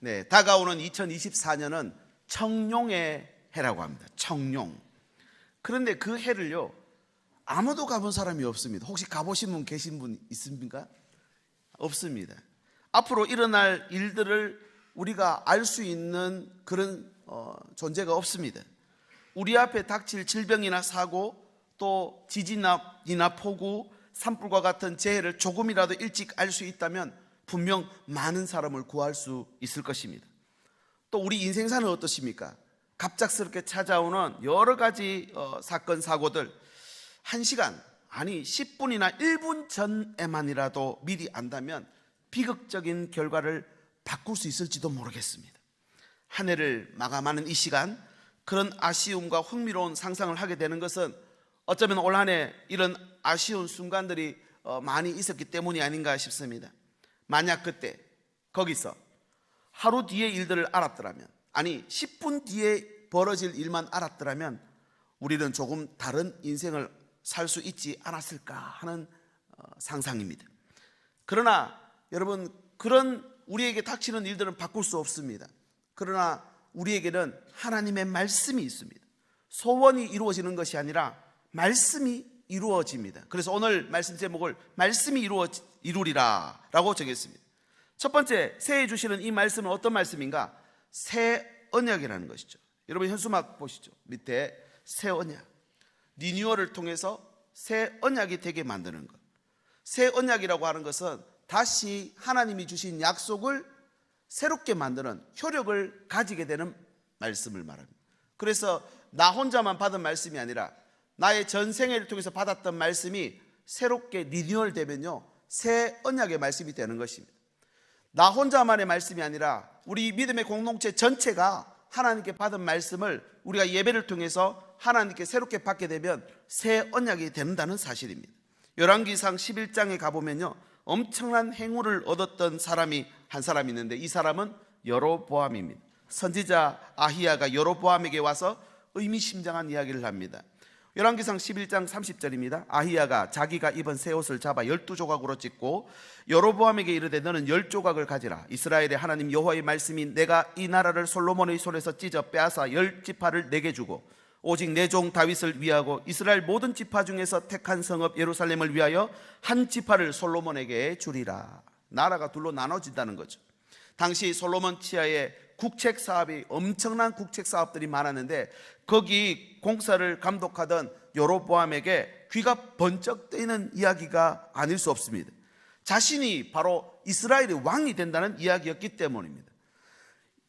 네, 다가오는 2024년은 청룡의 해라고 합니다. 청룡. 그런데 그 해를요, 아무도 가본 사람이 없습니다. 혹시 가보신 분 계신 분 있습니까? 없습니다. 앞으로 일어날 일들을 우리가 알 수 있는 그런 어, 존재가 없습니다. 우리 앞에 닥칠 질병이나 사고 또 지진이나 이나 폭우, 산불과 같은 재해를 조금이라도 일찍 알 수 있다면 분명 많은 사람을 구할 수 있을 것입니다. 또 우리 인생사는 어떠십니까? 갑작스럽게 찾아오는 여러 가지 어, 사건 사고들 한 시간 아니 10분이나 1분 전에만이라도 미리 안다면 비극적인 결과를 바꿀 수 있을지도 모르겠습니다. 한 해를 마감하는 이 시간 그런 아쉬움과 흥미로운 상상을 하게 되는 것은 어쩌면 올 한 해 이런 아쉬운 순간들이 어, 많이 있었기 때문이 아닌가 싶습니다. 만약 그때 거기서 하루 뒤의 일들을 알았더라면 아니 10분 뒤에 벌어질 일만 알았더라면 우리는 조금 다른 인생을 살 수 있지 않았을까 하는 어, 상상입니다. 그러나 여러분 그런 우리에게 닥치는 일들은 바꿀 수 없습니다. 그러나 우리에게는 하나님의 말씀이 있습니다. 소원이 이루어지는 것이 아니라 말씀이 이루어집니다. 그래서 오늘 말씀 제목을 말씀이 이루어 이루리라 라고 정했습니다. 첫 번째 새해 주시는 이 말씀은 어떤 말씀인가? 새 언약이라는 것이죠. 여러분 현수막 보시죠. 밑에 새 언약. 리뉴얼을 통해서 새 언약이 되게 만드는 것. 새 언약이라고 하는 것은 다시 하나님이 주신 약속을 새롭게 만드는 효력을 가지게 되는 말씀을 말합니다. 그래서 나 혼자만 받은 말씀이 아니라 나의 전생애를 통해서 받았던 말씀이 새롭게 리뉴얼 되면요. 새 언약의 말씀이 되는 것입니다. 나 혼자만의 말씀이 아니라 우리 믿음의 공동체 전체가 하나님께 받은 말씀을 우리가 예배를 통해서 하나님께 새롭게 받게 되면 새 언약이 된다는 사실입니다. 열왕기상 11장에 가보면요. 엄청난 행운을 얻었던 사람이 한 사람이 있는데 이 사람은 여로보암입니다. 선지자 아히야가 여로보암에게 와서 의미심장한 이야기를 합니다. 열왕기상 11장 30절입니다. 아히야가 자기가 입은 새 옷을 잡아 열두 조각으로 찢고 여로보암에게 이르되 너는 열 조각을 가지라. 이스라엘의 하나님 여호와의 말씀이 내가 이 나라를 솔로몬의 손에서 찢어 빼앗아 열 지파를 내게 주고 오직 내 종 다윗을 위하고 이스라엘 모든 지파 중에서 택한 성읍 예루살렘을 위하여 한 지파를 솔로몬에게 주리라. 나라가 둘로 나눠진다는 거죠. 당시 솔로몬 치하에 국책 사업이 엄청난 국책 사업들이 많았는데 거기 공사를 감독하던 여로보암에게 귀가 번쩍 뜨이는 이야기가 아닐 수 없습니다. 자신이 바로 이스라엘의 왕이 된다는 이야기였기 때문입니다.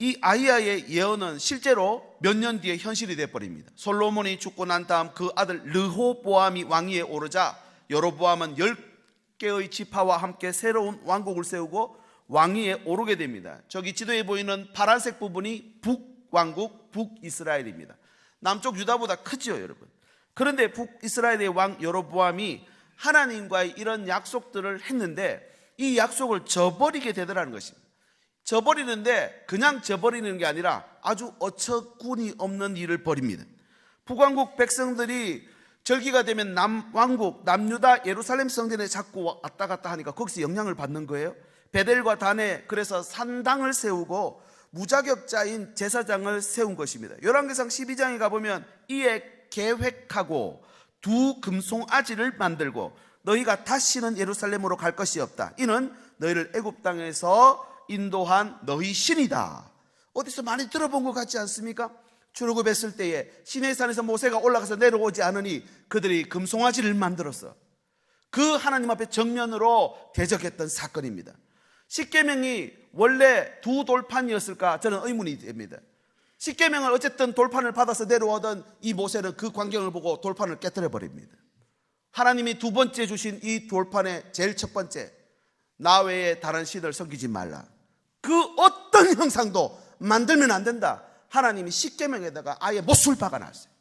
이 아이야의 예언은 실제로 몇 년 뒤에 현실이 돼 버립니다. 솔로몬이 죽고 난 다음 그 아들 르호보암이 왕위에 오르자 여로보암은 열 개의 지파와 함께 새로운 왕국을 세우고 왕위에 오르게 됩니다. 저기 지도에 보이는 파란색 부분이 북왕국 북이스라엘입니다. 남쪽 유다보다 크죠, 여러분. 그런데 북이스라엘의 왕 여로보암이 하나님과의 이런 약속들을 했는데 이 약속을 저버리게 되더라는 것입니다. 저버리는데 그냥 저버리는 게 아니라 아주 어처구니 없는 일을 벌입니다. 북왕국 백성들이 절기가 되면 남왕국 남유다 예루살렘 성전에 자꾸 왔다 갔다 하니까 거기서 영향을 받는 거예요. 베델과 단에 그래서 산당을 세우고 무자격자인 제사장을 세운 것입니다. 열왕기상 12장에 가보면 이에 계획하고 두 금송아지를 만들고 너희가 다시는 예루살렘으로 갈 것이 없다. 이는 너희를 애굽 땅에서 인도한 너희 신이다. 어디서 많이 들어본 것 같지 않습니까? 출애굽했을 때에 시내산에서 모세가 올라가서 내려오지 않으니 그들이 금송아지를 만들었어. 그 하나님 앞에 정면으로 대적했던 사건입니다. 십계명이 원래 두 돌판이었을까 저는 의문이 됩니다. 십계명을 어쨌든 돌판을 받아서 내려오던 이 모세는 그 광경을 보고 돌판을 깨뜨려 버립니다. 하나님이 두 번째 주신 이 돌판의 제일 첫 번째 나 외에 다른 신을 섬기지 말라. 그 어떤 형상도 만들면 안 된다. 하나님이 십계명에다가 아예 못술 박아놨어요.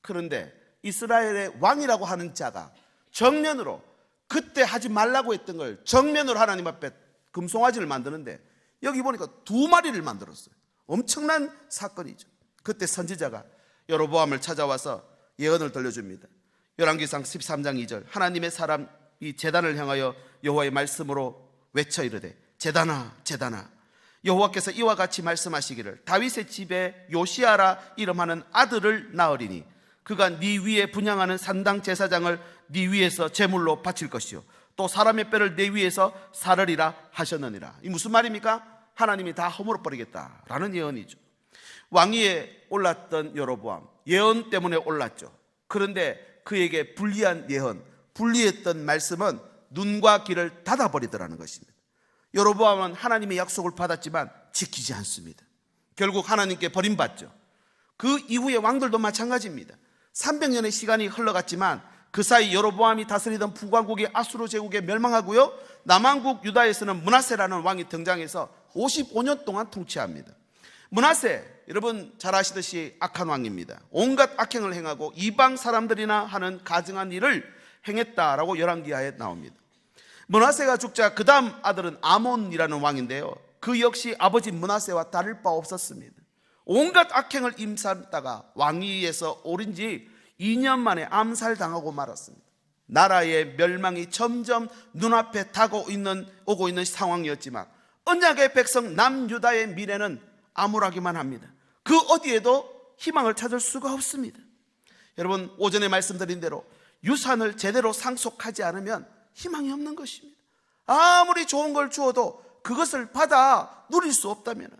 그런데 이스라엘의 왕이라고 하는 자가 정면으로 그때 하지 말라고 했던 걸 정면으로 하나님 앞에 금송아지를 만드는데 여기 보니까 두 마리를 만들었어요. 엄청난 사건이죠. 그때 선지자가 여로보암을 찾아와서 예언을 들려줍니다. 열왕기상 13장 2절 하나님의 사람 이 재단을 향하여 여호와의 말씀으로 외쳐 이르되 재단아 재단아 여호와께서 이와 같이 말씀하시기를 다윗의 집에 요시아라 이름하는 아들을 낳으리니 그가 네 위에 분양하는 산당 제사장을 네 위에서 제물로 바칠 것이요 또 사람의 뼈를 내 위에서 사르리라 하셨느니라 이 무슨 말입니까? 하나님이 다 허물어 버리겠다라는 예언이죠 왕위에 올랐던 여로보암 예언 때문에 올랐죠 그런데 그에게 불리한 예언 불리했던 말씀은 눈과 귀를 닫아 버리더라는 것입니다 여로보암은 하나님의 약속을 받았지만 지키지 않습니다. 결국 하나님께 버림받죠. 그 이후에 왕들도 마찬가지입니다. 300년의 시간이 흘러갔지만 그 사이 여로보암이 다스리던 북왕국이 아수르 제국에 멸망하고요. 남왕국 유다에서는 문하세라는 왕이 등장해서 55년 동안 통치합니다. 문하세 여러분 잘 아시듯이 악한 왕입니다. 온갖 악행을 행하고 이방 사람들이나 하는 가증한 일을 행했다라고 열왕기하에 나옵니다. 문하세가 죽자 그 다음 아들은 아몬이라는 왕인데요. 그 역시 아버지 문하세와 다를 바 없었습니다. 온갖 악행을 임산다가 왕위에서 오른 지 2년 만에 암살당하고 말았습니다. 나라의 멸망이 점점 눈앞에 다가오고 있는, 오고 있는 상황이었지만 언약의 백성 남유다의 미래는 암울하기만 합니다. 그 어디에도 희망을 찾을 수가 없습니다. 여러분 오전에 말씀드린 대로 유산을 제대로 상속하지 않으면 희망이 없는 것입니다. 아무리 좋은 걸 주어도 그것을 받아 누릴 수 없다면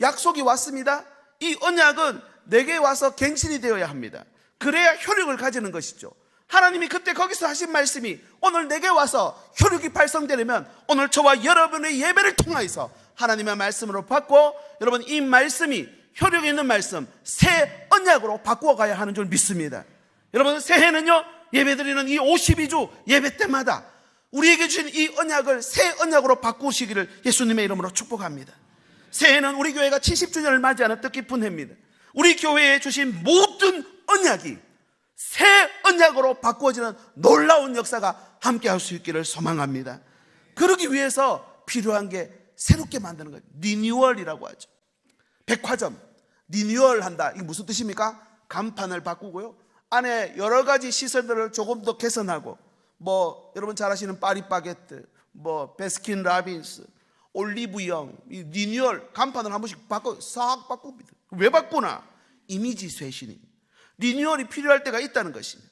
약속이 왔습니다. 이 언약은 내게 와서 갱신이 되어야 합니다. 그래야 효력을 가지는 것이죠. 하나님이 그때 거기서 하신 말씀이 오늘 내게 와서 효력이 발성되려면 오늘 저와 여러분의 예배를 통하여서 하나님의 말씀으로 받고 여러분 이 말씀이 효력 있는 말씀 새 언약으로 바꾸어 가야 하는 줄 믿습니다. 여러분 새해는요 예배 드리는 이 52주 예배 때마다 우리에게 주신 이 언약을 새 언약으로 바꾸시기를 예수님의 이름으로 축복합니다. 새해는 우리 교회가 70주년을 맞이하는 뜻깊은 해입니다. 우리 교회에 주신 모든 언약이 새 언약으로 바꾸어지는 놀라운 역사가 함께 할 수 있기를 소망합니다. 그러기 위해서 필요한 게 새롭게 만드는 거예요. 리뉴얼이라고 하죠. 백화점, 리뉴얼 한다. 이게 무슨 뜻입니까? 간판을 바꾸고요. 안에 여러 가지 시설들을 조금 더 개선하고 뭐 여러분 잘 아시는 파리바게트, 뭐 베스킨 라빈스, 올리브영, 이 리뉴얼 간판을 한 번씩 바꿔 싹 바꿉니다. 왜 바꾸나? 이미지 쇄신입니다. 리뉴얼이 필요할 때가 있다는 것입니다.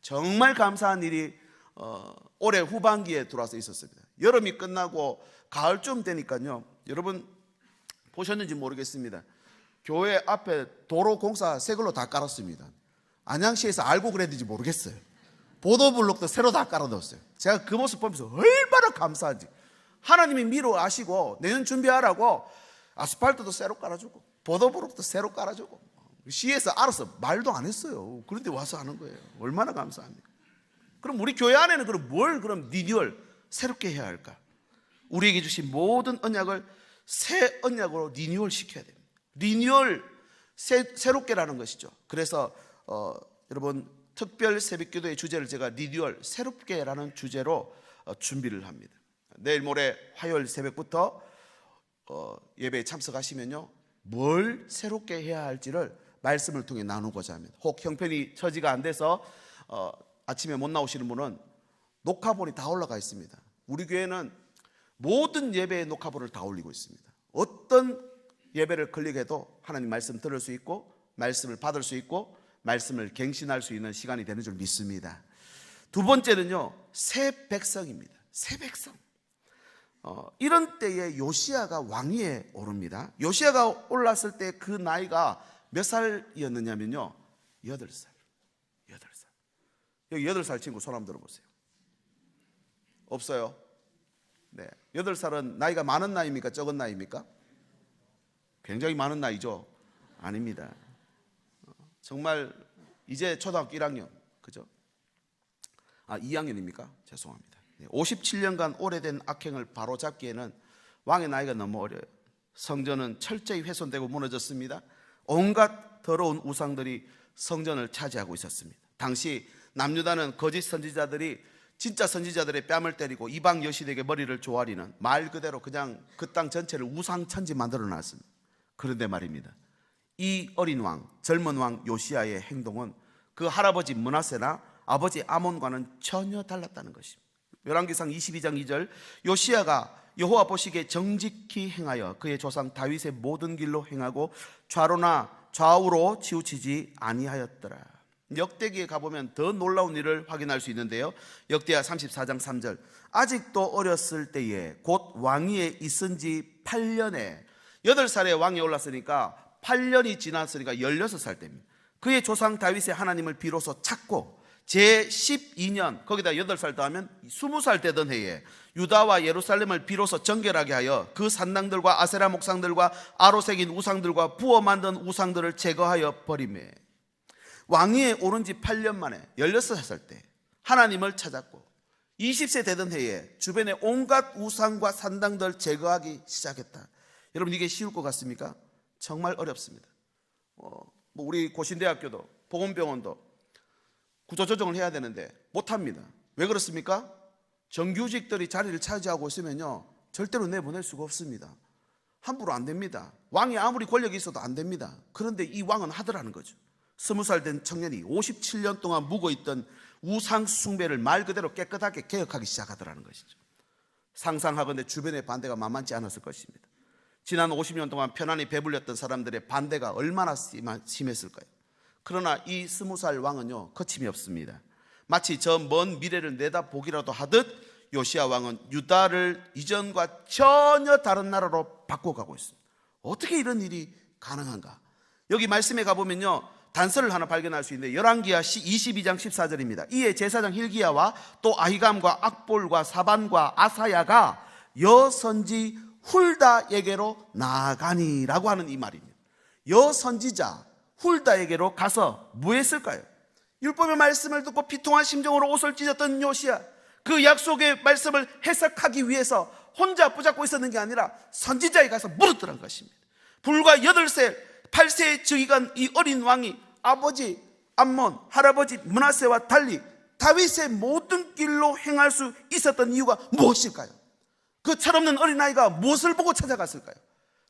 정말 감사한 일이 어, 올해 후반기에 들어와서 있었습니다. 여름이 끝나고 가을쯤 되니까요. 여러분 보셨는지 모르겠습니다. 교회 앞에 도로 공사 새 걸로 다 깔았습니다. 안양시에서 알고 그랬는지 모르겠어요. 보도블록도 새로 다 깔아놓았어요. 제가 그 모습 보면서 얼마나 감사한지. 하나님이 미루 아시고 내년 준비하라고 아스팔트도 새로 깔아주고 보도블록도 새로 깔아주고 시에서 알아서 말도 안 했어요. 그런데 와서 하는 거예요. 얼마나 감사합니까? 그럼 우리 교회 안에는 그럼 뭘 그럼 리뉴얼 새롭게 해야 할까? 우리에게 주신 모든 언약을 새 언약으로 리뉴얼 시켜야 됩니다. 리뉴얼 새, 새롭게라는 것이죠. 그래서 어, 여러분 특별 새벽기도의 주제를 제가 리뉴얼 새롭게라는 주제로 어, 준비를 합니다. 내일 모레 화요일 새벽부터 어, 예배에 참석하시면요 뭘 새롭게 해야 할지를 말씀을 통해 나누고자 합니다. 혹 형편이 처지가 안 돼서 어, 아침에 못 나오시는 분은 녹화본이 다 올라가 있습니다. 우리 교회는 모든 예배의 녹화본을 다 올리고 있습니다. 어떤 예배를 클릭해도 하나님 말씀 들을 수 있고 말씀을 받을 수 있고 말씀을 갱신할 수 있는 시간이 되는 줄 믿습니다. 두 번째는요, 새 백성입니다. 새 백성. 어, 이런 때에 요시아가 왕위에 오릅니다. 요시아가 올랐을 때 그 나이가 몇 살이었느냐면요, 여덟 살. 여덟 살. 여기 여덟 살 친구 손 한번 들어보세요. 없어요? 네. 여덟 살은 나이가 많은 나이입니까? 적은 나이입니까? 굉장히 많은 나이죠? 아닙니다. 정말 이제 초등학교 1학년 그죠? 아 2학년입니까? 죄송합니다. 57년간 오래된 악행을 바로잡기에는 왕의 나이가 너무 어려요. 성전은 철저히 훼손되고 무너졌습니다. 온갖 더러운 우상들이 성전을 차지하고 있었습니다. 당시 남유다는 거짓 선지자들이 진짜 선지자들의 뺨을 때리고 이방 여신에게 머리를 조아리는 말 그대로 그냥 그 땅 전체를 우상 천지 만들어 놨습니다. 그런데 말입니다. 이 어린 왕, 젊은 왕 요시아의 행동은 그 할아버지 문하세나 아버지 아몬과는 전혀 달랐다는 것입니다. 열왕기상 22장 2절 요시아가 여호와 보시기에 정직히 행하여 그의 조상 다윗의 모든 길로 행하고 좌로나 좌우로 치우치지 아니하였더라. 역대기에 가보면 더 놀라운 일을 확인할 수 있는데요. 역대하 34장 3절. 아직도 어렸을 때에 곧 왕위에 있은 지 8년에 8살에 왕에 올랐으니까 8년이 지났으니까 16살 때입니다. 그의 조상 다윗의 하나님을 비로소 찾고 제 12년 거기다 8살 더하면 20살 되던 해에 유다와 예루살렘을 비로소 정결하게 하여 그 산당들과 아세라 목상들과 아로색인 우상들과 부어 만든 우상들을 제거하여 버리매 왕위에 오른 지 8년 만에 16살 때 하나님을 찾았고 20세 되던 해에 주변의 온갖 우상과 산당들 제거하기 시작했다. 여러분 이게 쉬울 것 같습니까? 정말 어렵습니다. 어, 뭐 우리 고신대학교도 보건병원도 구조 조정을 해야 되는데 못 합니다. 왜 그렇습니까? 정규직들이 자리를 차지하고 있으면요 절대로 내보낼 수가 없습니다. 함부로 안 됩니다. 왕이 아무리 권력이 있어도 안 됩니다. 그런데 이 왕은 하더라는 거죠. 스무 살 된 청년이 57년 동안 묵어 있던 우상 숭배를 말 그대로 깨끗하게 개혁하기 시작하더라는 것이죠. 상상하건대 주변의 반대가 만만치 않았을 것입니다. 지난 50년 동안 편안히 배불렸던 사람들의 반대가 얼마나 심했을까요? 그러나 이 스무 살 왕은요 거침이 없습니다. 마치 저 먼 미래를 내다보기라도 하듯 요시아 왕은 유다를 이전과 전혀 다른 나라로 바꿔가고 있습니다. 어떻게 이런 일이 가능한가? 여기 말씀에 가보면요 단서를 하나 발견할 수 있는데 열왕기하 22장 14절입니다. 이에 제사장 힐기야와 또 아히감과 악볼과 사반과 아사야가 여선지 훌다에게로 나가니라고 하는 이 말입니다. 여선지자 훌다에게로 가서 뭐 했을까요? 율법의 말씀을 듣고 비통한 심정으로 옷을 찢었던 요시야 그 약속의 말씀을 해석하기 위해서 혼자 붙잡고 있었는 게 아니라 선지자에 가서 물었더란 것입니다. 불과 8세, 8세의 즉위간 이 어린 왕이 아버지 암몬, 할아버지 문하세와 달리 다윗의 모든 길로 행할 수 있었던 이유가 무엇일까요? 그 철없는 어린아이가 무엇을 보고 찾아갔을까요?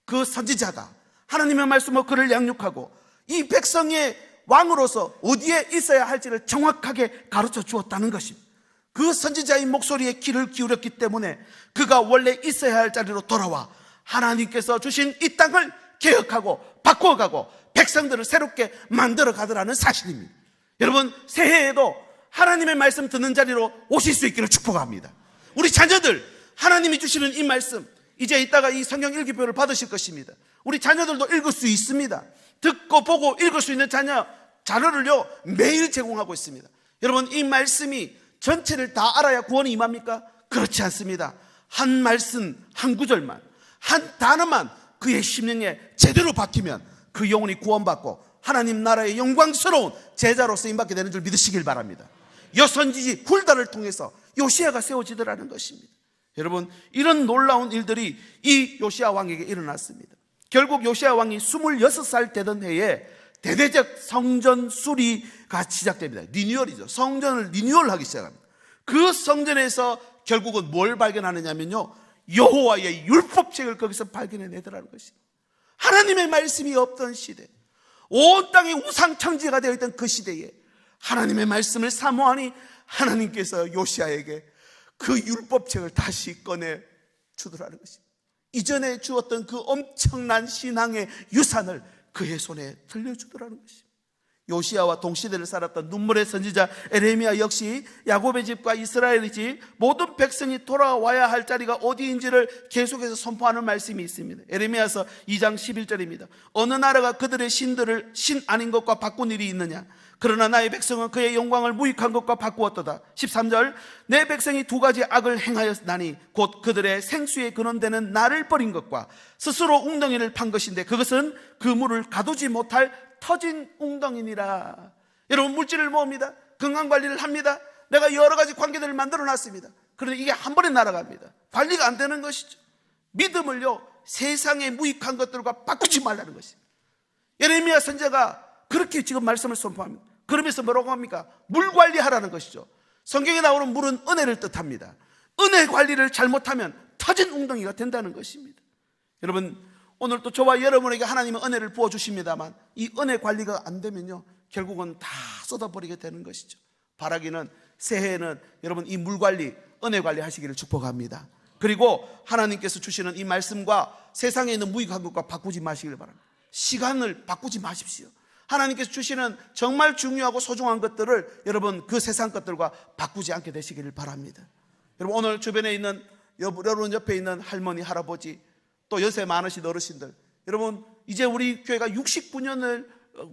그 선지자가 하나님의 말씀으로 그를 양육하고 이 백성의 왕으로서 어디에 있어야 할지를 정확하게 가르쳐 주었다는 것입니다. 그 선지자의 목소리에 귀를 기울였기 때문에 그가 원래 있어야 할 자리로 돌아와 하나님께서 주신 이 땅을 개혁하고 바꿔가고 백성들을 새롭게 만들어 가더라는 사실입니다. 여러분 새해에도 하나님의 말씀 듣는 자리로 오실 수 있기를 축복합니다. 우리 자녀들 하나님이 주시는 이 말씀 이제 이따가 이 성경 일기표를 받으실 것입니다. 우리 자녀들도 읽을 수 있습니다. 듣고 보고 읽을 수 있는 자녀 자료를요 매일 제공하고 있습니다. 여러분 이 말씀이 전체를 다 알아야 구원이 임합니까? 그렇지 않습니다. 한 말씀 한 구절만 한 단어만 그의 심령에 제대로 박히면 그 영혼이 구원받고 하나님 나라의 영광스러운 제자로 쓰임 받게 되는 줄 믿으시길 바랍니다. 여선지지 훌다를 통해서 요시아가 세워지더라는 것입니다. 여러분 이런 놀라운 일들이 이 요시아 왕에게 일어났습니다. 결국 요시아 왕이 26살 되던 해에 대대적 성전 수리가 시작됩니다. 리뉴얼이죠. 성전을 리뉴얼하기 시작합니다. 그 성전에서 결국은 뭘 발견하느냐면요. 여호와의 율법책을 거기서 발견해내더라는 것입니다. 하나님의 말씀이 없던 시대, 온 땅이 우상청지가 되어 있던 그 시대에 하나님의 말씀을 사모하니 하나님께서 요시아에게 그 율법책을 다시 꺼내 주더라는 것입니다. 이전에 주었던 그 엄청난 신앙의 유산을 그의 손에 들려주더라는 것입니다. 요시아와 동시대를 살았던 눈물의 선지자 에레미야 역시 야곱의 집과 이스라엘의 집 모든 백성이 돌아와야 할 자리가 어디인지를 계속해서 선포하는 말씀이 있습니다. 에레미야서 2장 11절입니다. 어느 나라가 그들의 신들을 신 아닌 것과 바꾼 일이 있느냐? 그러나 나의 백성은 그의 영광을 무익한 것과 바꾸었도다. 13절 내 백성이 두 가지 악을 행하였나니 곧 그들의 생수에 근원되는 나를 버린 것과 스스로 웅덩이를 판 것인데 그것은 그 물을 가두지 못할 터진 웅덩이니라. 여러분 물질을 모읍니다. 건강 관리를 합니다. 내가 여러 가지 관계들을 만들어 놨습니다. 그런데 이게 한 번에 날아갑니다. 관리가 안 되는 것이죠. 믿음을요 세상의 무익한 것들과 바꾸지 말라는 것입니다. 예레미야 선자가 그렇게 지금 말씀을 선포합니다. 그러면서 뭐라고 합니까? 물 관리하라는 것이죠. 성경에 나오는 물은 은혜를 뜻합니다. 은혜 관리를 잘못하면 터진 웅덩이가 된다는 것입니다. 여러분, 오늘 또 저와 여러분에게 하나님은 은혜를 부어주십니다만 이 은혜 관리가 안 되면요. 결국은 다 쏟아버리게 되는 것이죠. 바라기는 새해에는 여러분 이 물 관리, 은혜 관리 하시기를 축복합니다. 그리고 하나님께서 주시는 이 말씀과 세상에 있는 무익한 것과 바꾸지 마시길 바랍니다. 시간을 바꾸지 마십시오. 하나님께서 주시는 정말 중요하고 소중한 것들을 여러분 그 세상 것들과 바꾸지 않게 되시기를 바랍니다. 여러분 오늘 주변에 있는 여러분 옆에 있는 할머니, 할아버지 또 연세 많으신 어르신들 여러분 이제 우리 교회가 69년을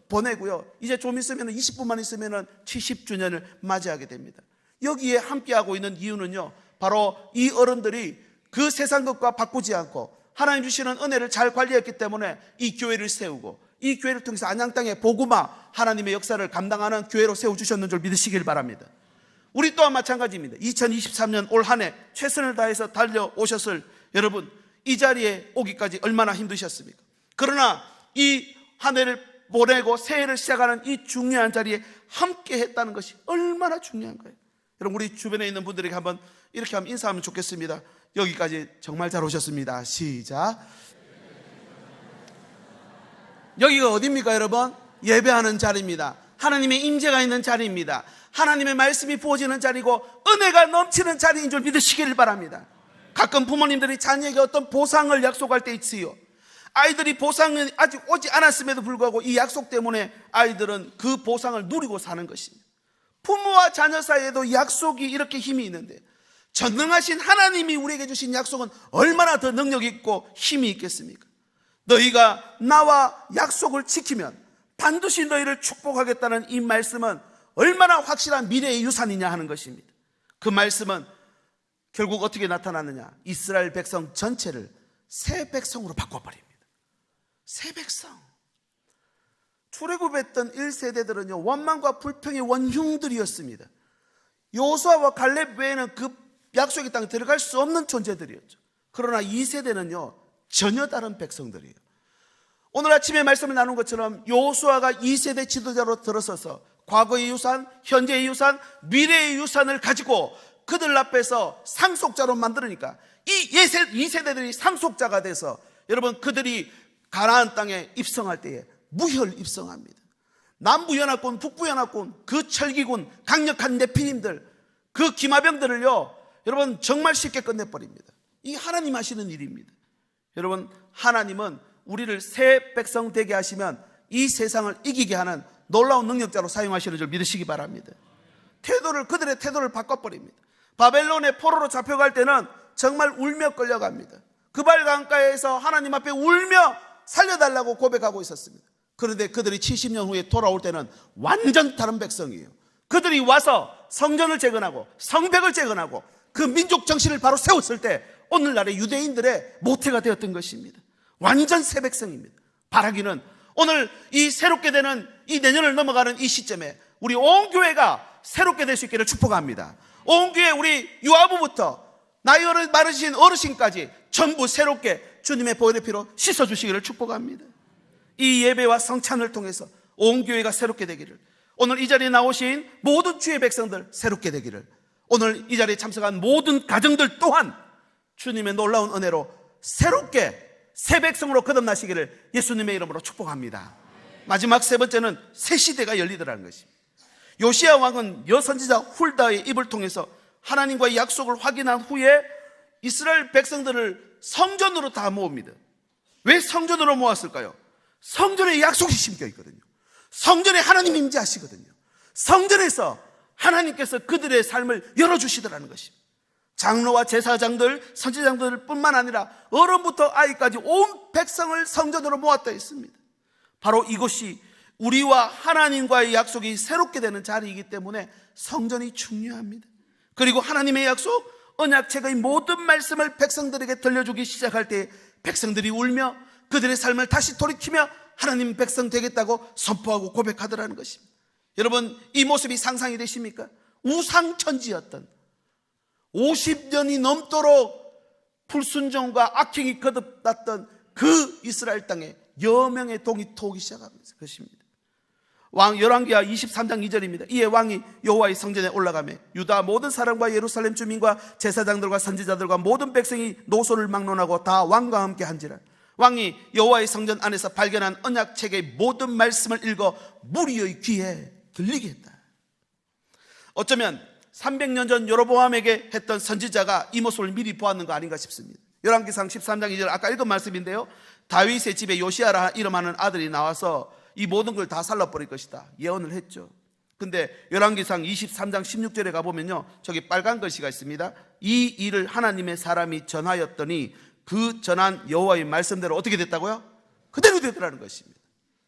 보내고요. 이제 좀 있으면 20분만 있으면 70주년을 맞이하게 됩니다. 여기에 함께하고 있는 이유는요. 바로 이 어른들이 그 세상 것과 바꾸지 않고 하나님 주시는 은혜를 잘 관리했기 때문에 이 교회를 세우고 이 교회를 통해서 안양 땅에 복음화 하나님의 역사를 감당하는 교회로 세워 주셨는 줄 믿으시길 바랍니다. 우리 또한 마찬가지입니다. 2023년 올 한 해 최선을 다해서 달려오셨을 여러분 이 자리에 오기까지 얼마나 힘드셨습니까? 그러나 이 한 해를 보내고 새해를 시작하는 이 중요한 자리에 함께 했다는 것이 얼마나 중요한 거예요. 여러분 우리 주변에 있는 분들에게 한번 이렇게 하면 인사하면 좋겠습니다. 여기까지 정말 잘 오셨습니다. 시작. 여기가 어디입니까, 여러분? 예배하는 자리입니다. 하나님의 임재가 있는 자리입니다. 하나님의 말씀이 부어지는 자리고 은혜가 넘치는 자리인 줄 믿으시기를 바랍니다. 가끔 부모님들이 자녀에게 어떤 보상을 약속할 때 있어요. 아이들이 보상이 아직 오지 않았음에도 불구하고 이 약속 때문에 아이들은 그 보상을 누리고 사는 것입니다. 부모와 자녀 사이에도 약속이 이렇게 힘이 있는데 전능하신 하나님이 우리에게 주신 약속은 얼마나 더 능력 있고 힘이 있겠습니까? 너희가 나와 약속을 지키면 반드시 너희를 축복하겠다는 이 말씀은 얼마나 확실한 미래의 유산이냐 하는 것입니다. 그 말씀은 결국 어떻게 나타나느냐? 이스라엘 백성 전체를 새 백성으로 바꿔버립니다. 새 백성. 출애굽했던 1세대들은요 원망과 불평의 원흉들이었습니다. 요수아와 갈렙 외에는 그 약속의 땅에 들어갈 수 없는 존재들이었죠. 그러나 2세대는요 전혀 다른 백성들이에요. 오늘 아침에 말씀을 나눈 것처럼 요수아가 2세대 지도자로 들어서서 과거의 유산, 현재의 유산, 미래의 유산을 가지고 그들 앞에서 상속자로 만들으니까 이 2세대들이 상속자가 돼서 여러분 그들이 가나안 땅에 입성할 때에 무혈 입성합니다. 남부연합군, 북부연합군, 그 철기군, 강력한 내피님들, 그 기마병들을요, 여러분 정말 쉽게 끝내버립니다. 이 하나님 하시는 일입니다. 여러분, 하나님은 우리를 새 백성 되게 하시면 이 세상을 이기게 하는 놀라운 능력자로 사용하시는 줄 믿으시기 바랍니다. 태도를, 그들의 태도를 바꿔버립니다. 바벨론의 포로로 잡혀갈 때는 정말 울며 끌려갑니다. 그발 강가에서 하나님 앞에 울며 살려달라고 고백하고 있었습니다. 그런데 그들이 70년 후에 돌아올 때는 완전 다른 백성이에요. 그들이 와서 성전을 재건하고 성벽을 재건하고 그 민족 정신을 바로 세웠을 때 오늘날의 유대인들의 모태가 되었던 것입니다. 완전 새 백성입니다. 바라기는 오늘 이 새롭게 되는 이 내년을 넘어가는 이 시점에 우리 온 교회가 새롭게 될 수 있기를 축복합니다. 온 교회 우리 유아부부터 나이 어른 많으신 어르신까지 전부 새롭게 주님의 보혈의 피로 씻어 주시기를 축복합니다. 이 예배와 성찬을 통해서 온 교회가 새롭게 되기를 오늘 이 자리에 나오신 모든 주의 백성들 새롭게 되기를 오늘 이 자리에 참석한 모든 가정들 또한 주님의 놀라운 은혜로 새롭게 새 백성으로 거듭나시기를 예수님의 이름으로 축복합니다. 마지막 세 번째는 새 시대가 열리더라는 것입니다. 요시아 왕은 여선지자 훌다의 입을 통해서 하나님과의 약속을 확인한 후에 이스라엘 백성들을 성전으로 다 모읍니다. 왜 성전으로 모았을까요? 성전에 약속이 심겨 있거든요. 성전에 하나님 임재하시거든요. 성전에서 하나님께서 그들의 삶을 열어주시더라는 것입니다. 장로와 제사장들, 선지장들 뿐만 아니라 어른부터 아이까지 온 백성을 성전으로 모았다 했습니다. 바로 이것이 우리와 하나님과의 약속이 새롭게 되는 자리이기 때문에 성전이 중요합니다. 그리고 하나님의 약속, 언약책의 모든 말씀을 백성들에게 들려주기 시작할 때 백성들이 울며 그들의 삶을 다시 돌이키며 하나님 백성 되겠다고 선포하고 고백하더라는 것입니다. 여러분, 이 모습이 상상이 되십니까? 우상천지였던 50년이 넘도록 불순종과 악행이 거듭났던 그 이스라엘 땅에 여명의 동이 토기 시작한 것입니다. 왕 열왕기하 23장 2절입니다. 이에 왕이 여호와의 성전에 올라가며 유다 모든 사람과 예루살렘 주민과 제사장들과 선지자들과 모든 백성이 노소를 막론하고 다 왕과 함께 한지라. 왕이 여호와의 성전 안에서 발견한 언약 책의 모든 말씀을 읽어 무리의 귀에 들리게 했다. 어쩌면 300년 전 여로보암에게 했던 선지자가 이 모습을 미리 보았는 거 아닌가 싶습니다. 열왕기상 13장 2절 아까 읽은 말씀인데요. 다윗의 집에 요시아라 이름하는 아들이 나와서 이 모든 걸 다 살라버릴 것이다. 예언을 했죠. 근데 열왕기상 23장 16절에 가보면요. 저기 빨간 글씨가 있습니다. 이 일을 하나님의 사람이 전하였더니 그 전한 여호와의 말씀대로 어떻게 됐다고요? 그대로 되더라는 것입니다.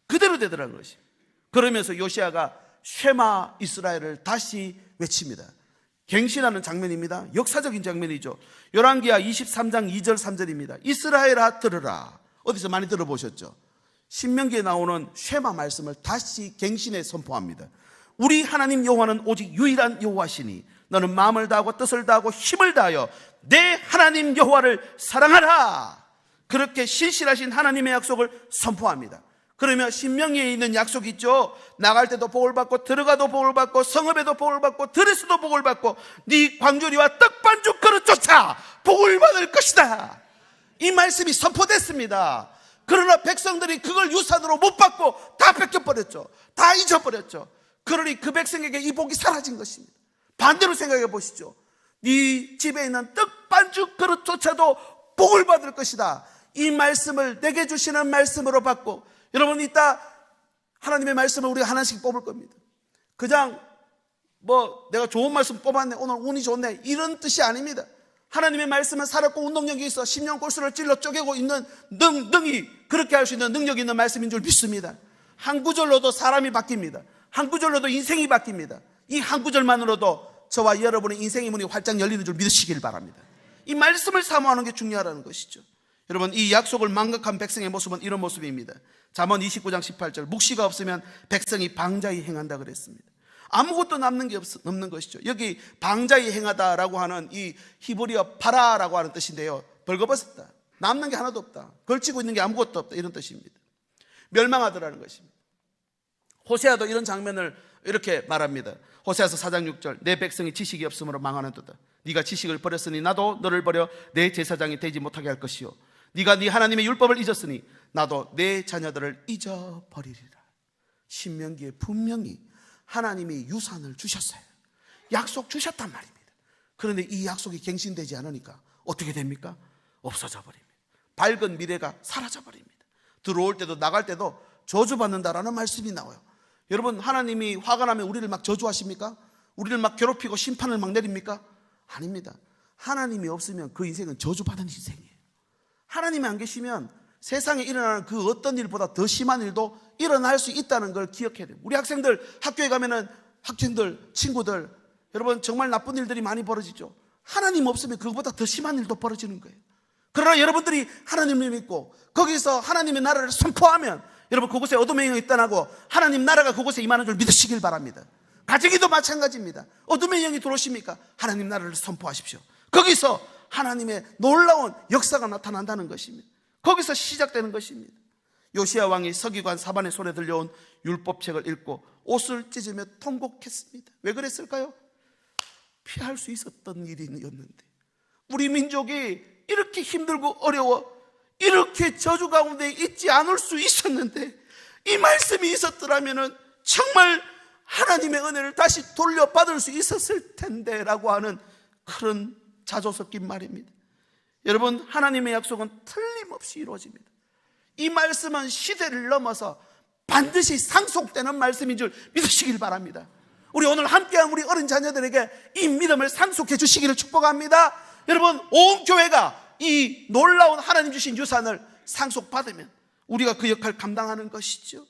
그대로 되더라는 것입니다. 그러면서 요시아가 쉐마 이스라엘을 다시 외칩니다. 갱신하는 장면입니다. 역사적인 장면이죠. 열왕기하 23장 2절 3절입니다. 이스라엘아 들으라. 어디서 많이 들어보셨죠? 신명기에 나오는 쉐마 말씀을 다시 갱신해 선포합니다. 우리 하나님 여호와는 오직 유일한 여호와시니 너는 마음을 다하고 뜻을 다하고 힘을 다하여 내 하나님 여호와를 사랑하라. 그렇게 신실하신 하나님의 약속을 선포합니다. 그러면 신명기에 있는 약속이 있죠. 나갈 때도 복을 받고 들어가도 복을 받고 성읍에도 복을 받고 들에서도 복을 받고 네 광주리와 떡반죽 그릇조차 복을 받을 것이다. 이 말씀이 선포됐습니다. 그러나 백성들이 그걸 유산으로 못 받고 다 뺏겨버렸죠. 다 잊어버렸죠. 그러니 그 백성에게 이 복이 사라진 것입니다. 반대로 생각해 보시죠. 네 집에 있는 떡반죽 그릇조차도 복을 받을 것이다. 이 말씀을 내게 주시는 말씀으로 받고 여러분 이따 하나님의 말씀을 우리가 하나씩 뽑을 겁니다. 그냥 뭐 내가 좋은 말씀 뽑았네 오늘 운이 좋네 이런 뜻이 아닙니다. 하나님의 말씀은 살았고 운동력이 있어 10년 골수를 찔러 쪼개고 있는 능, 능이 그렇게 할 수 있는 능력이 있는 말씀인 줄 믿습니다. 한 구절로도 사람이 바뀝니다. 한 구절로도 인생이 바뀝니다. 이 한 구절만으로도 저와 여러분의 인생의 문이 활짝 열리는 줄 믿으시길 바랍니다. 이 말씀을 사모하는 게 중요하다는 것이죠. 여러분 이 약속을 망각한 백성의 모습은 이런 모습입니다. 잠언 29장 18절 묵시가 없으면 백성이 방자히 행한다 그랬습니다. 아무것도 남는 게 없, 없는 것이죠. 여기 방자히 행하다라고 하는 이 히브리어 파라라고 하는 뜻인데요. 벌거벗었다. 남는 게 하나도 없다. 걸치고 있는 게 아무것도 없다. 이런 뜻입니다. 멸망하더라는 것입니다. 호세아도 이런 장면을 이렇게 말합니다. 호세아서 4장 6절 내 백성이 지식이 없으므로 망하는도다. 네가 지식을 버렸으니 나도 너를 버려 내 제사장이 되지 못하게 할 것이요. 네가 네 하나님의 율법을 잊었으니 나도 내 자녀들을 잊어버리리라. 신명기에 분명히 하나님이 유산을 주셨어요. 약속 주셨단 말입니다. 그런데 이 약속이 갱신되지 않으니까 어떻게 됩니까? 없어져 버립니다. 밝은 미래가 사라져 버립니다. 들어올 때도 나갈 때도 저주받는다라는 말씀이 나와요. 여러분 하나님이 화가 나면 우리를 막 저주하십니까? 우리를 막 괴롭히고 심판을 막 내립니까? 아닙니다. 하나님이 없으면 그 인생은 저주받은 인생이에요. 하나님이 안 계시면 세상에 일어나는 그 어떤 일보다 더 심한 일도 일어날 수 있다는 걸 기억해야 돼요. 우리 학생들 학교에 가면은 학생들, 친구들 여러분 정말 나쁜 일들이 많이 벌어지죠. 하나님 없으면 그것보다 더 심한 일도 벌어지는 거예요. 그러나 여러분들이 하나님을 믿고 거기서 하나님의 나라를 선포하면 여러분 그곳에 어둠의 영이 떠나고 하나님 나라가 그곳에 임하는 줄 믿으시길 바랍니다. 가정이도 마찬가지입니다. 어둠의 영이 들어오십니까? 하나님 나라를 선포하십시오. 거기서 하나님의 놀라운 역사가 나타난다는 것입니다. 거기서 시작되는 것입니다. 요시아 왕이 서기관 사반의 손에 들려온 율법책을 읽고 옷을 찢으며 통곡했습니다. 왜 그랬을까요? 피할 수 있었던 일이었는데 우리 민족이 이렇게 힘들고 어려워 이렇게 저주 가운데 있지 않을 수 있었는데 이 말씀이 있었더라면 정말 하나님의 은혜를 다시 돌려받을 수 있었을 텐데라고 하는 그런 자조 섞인 말입니다. 여러분 하나님의 약속은 틀림없이 이루어집니다. 이 말씀은 시대를 넘어서 반드시 상속되는 말씀인 줄 믿으시길 바랍니다. 우리 오늘 함께한 우리 어린 자녀들에게 이 믿음을 상속해 주시기를 축복합니다. 여러분 온 교회가 이 놀라운 하나님 주신 유산을 상속받으면 우리가 그 역할 감당하는 것이죠.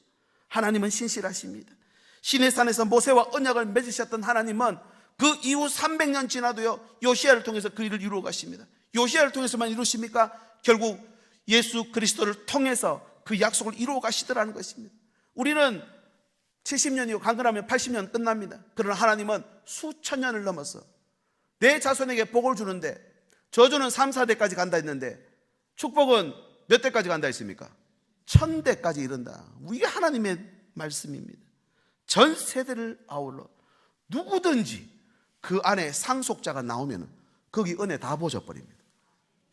하나님은 신실하십니다. 신의 산에서 모세와 언약을 맺으셨던 하나님은 그 이후 300년 지나도요 요시아를 통해서 그 일을 이루어 가십니다. 요시아를 통해서만 이루십니까? 결국 예수 그리스도를 통해서 그 약속을 이루어 가시더라는 것입니다. 우리는 70년이고 강건하면 80년 끝납니다. 그러나 하나님은 수천 년을 넘어서 내 자손에게 복을 주는데 저주는 3, 4대까지 간다 했는데 축복은 몇 대까지 간다 했습니까? 천 대까지 이른다. 이게 하나님의 말씀입니다. 전 세대를 아울러 누구든지 그 안에 상속자가 나오면 거기 은혜 다 보져 버립니다.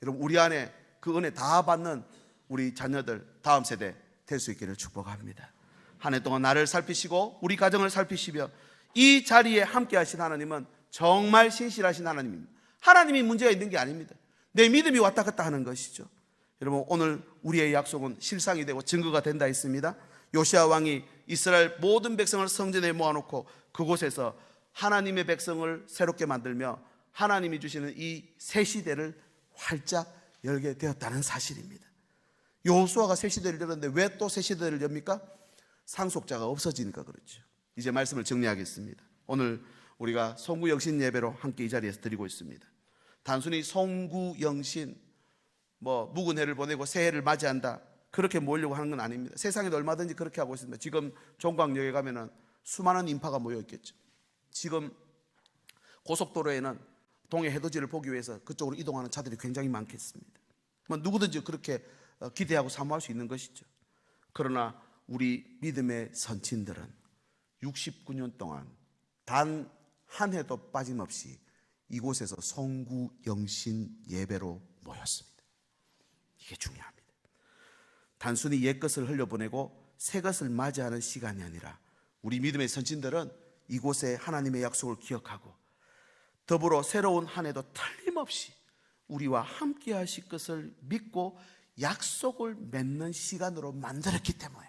여러분 우리 안에 그 은혜 다 받는 우리 자녀들 다음 세대 될 수 있기를 축복합니다. 한 해 동안 나를 살피시고 우리 가정을 살피시며 이 자리에 함께 하신 하나님은 정말 신실하신 하나님입니다. 하나님이 문제가 있는 게 아닙니다. 내 믿음이 왔다 갔다 하는 것이죠. 여러분 오늘 우리의 약속은 실상이 되고 증거가 된다 했습니다. 요시아 왕이 이스라엘 모든 백성을 성전에 모아놓고 그곳에서 하나님의 백성을 새롭게 만들며 하나님이 주시는 이 새 시대를 활짝 열게 되었다는 사실입니다. 요수아가 새 시대를 열었는데 왜 또 새 시대를 엽니까? 상속자가 없어지니까 그렇죠. 이제 말씀을 정리하겠습니다. 오늘 우리가 송구영신 예배로 함께 이 자리에서 드리고 있습니다. 단순히 송구영신 뭐 묵은 해를 보내고 새해를 맞이한다 그렇게 모으려고 하는 건 아닙니다. 세상에도 얼마든지 그렇게 하고 있습니다. 지금 종광역에 가면은 수많은 인파가 모여 있겠죠. 지금 고속도로에는 동해 해돋이를 보기 위해서 그쪽으로 이동하는 차들이 굉장히 많겠습니다. 뭐 누구든지 그렇게 어, 기대하고 사모할 수 있는 것이죠. 그러나 우리 믿음의 선친들은 69년 동안 단 한 해도 빠짐없이 이곳에서 성구 영신 예배로 모였습니다. 이게 중요합니다. 단순히 옛 것을 흘려보내고 새 것을 맞이하는 시간이 아니라 우리 믿음의 선진들은 이곳에 하나님의 약속을 기억하고 더불어 새로운 한 해도 틀림없이 우리와 함께 하실 것을 믿고 약속을 맺는 시간으로 만들었기 때문에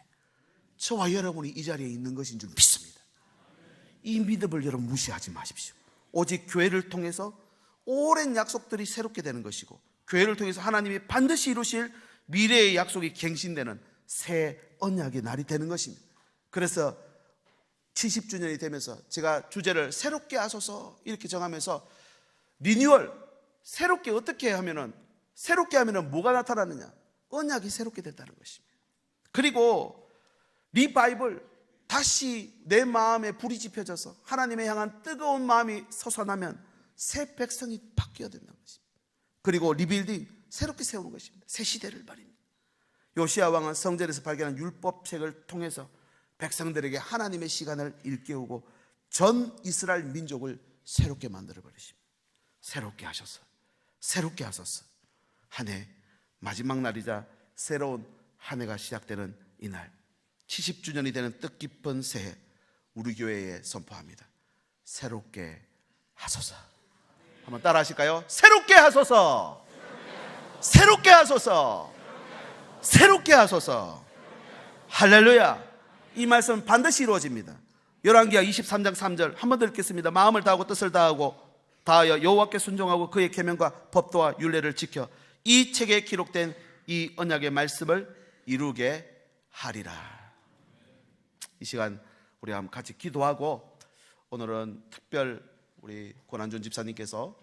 저와 여러분이 이 자리에 있는 것인 줄 믿습니다. 이 믿음을 여러분 무시하지 마십시오. 오직 교회를 통해서 오랜 약속들이 새롭게 되는 것이고 교회를 통해서 하나님이 반드시 이루실 미래의 약속이 갱신되는 새 언약의 날이 되는 것입니다. 그래서 70주년이 되면서 제가 주제를 새롭게 하소서 이렇게 정하면서 리뉴얼 새롭게 어떻게 하면은 새롭게 하면은 뭐가 나타나느냐? 언약이 새롭게 된다는 것입니다. 그리고 리바이블 다시 내 마음에 불이 지펴져서 하나님의 향한 뜨거운 마음이 솟아나면 새 백성이 바뀌어야 된다는 것입니다. 그리고 리빌딩 새롭게 세우는 것입니다. 새 시대를 말입니다. 요시아 왕은 성전에서 발견한 율법책을 통해서 백성들에게 하나님의 시간을 일깨우고 전 이스라엘 민족을 새롭게 만들어 버리십니다. 새롭게 하셔서 새롭게 하소서. 한해 마지막 날이자 새로운 한 해가 시작되는 이날 70주년이 되는 뜻깊은 새해 우리 교회에 선포합니다. 새롭게 하소서. 한번 따라 하실까요? 새롭게 하소서. 새롭게 하소서. 새롭게 하소서. 할렐루야. 이 말씀은 반드시 이루어집니다. 열왕기하 23장 3절 한 번 더 읽겠습니다. 마음을 다하고 뜻을 다하고 다하여 여호와께 순종하고 그의 계명과 법도와 율례를 지켜 이 책에 기록된 이 언약의 말씀을 이루게 하리라. 이 시간 우리 한번 같이 기도하고 오늘은 특별 우리 고난준 집사님께서